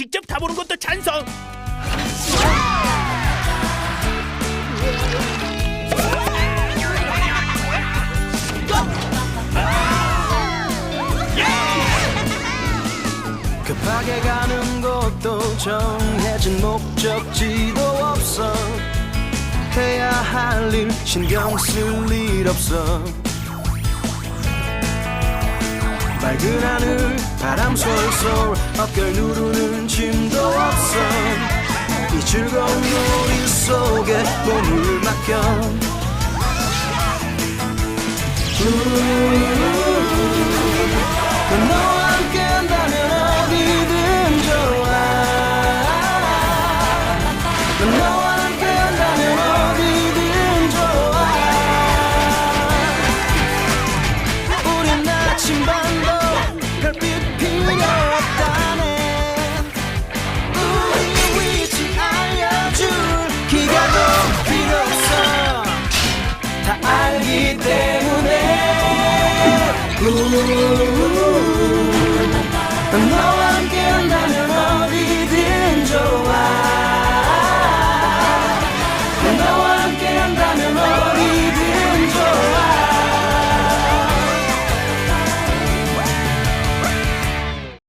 직접 타보는 것도 찬성. 급하게 가는 곳도 정해진 목적지도 없어 해야 할 일 신경 쓸 일 없어 맑은 하늘 바람 솔솔 어깨를 누르는 짐도 없어. 이 즐거운 놀이 속에 몸을 맡겨. 우, 너와 함께 한다면 어디든 좋아. 너와 함께 한다면 어디든 좋아. 우린 나침반 다 알기 때문에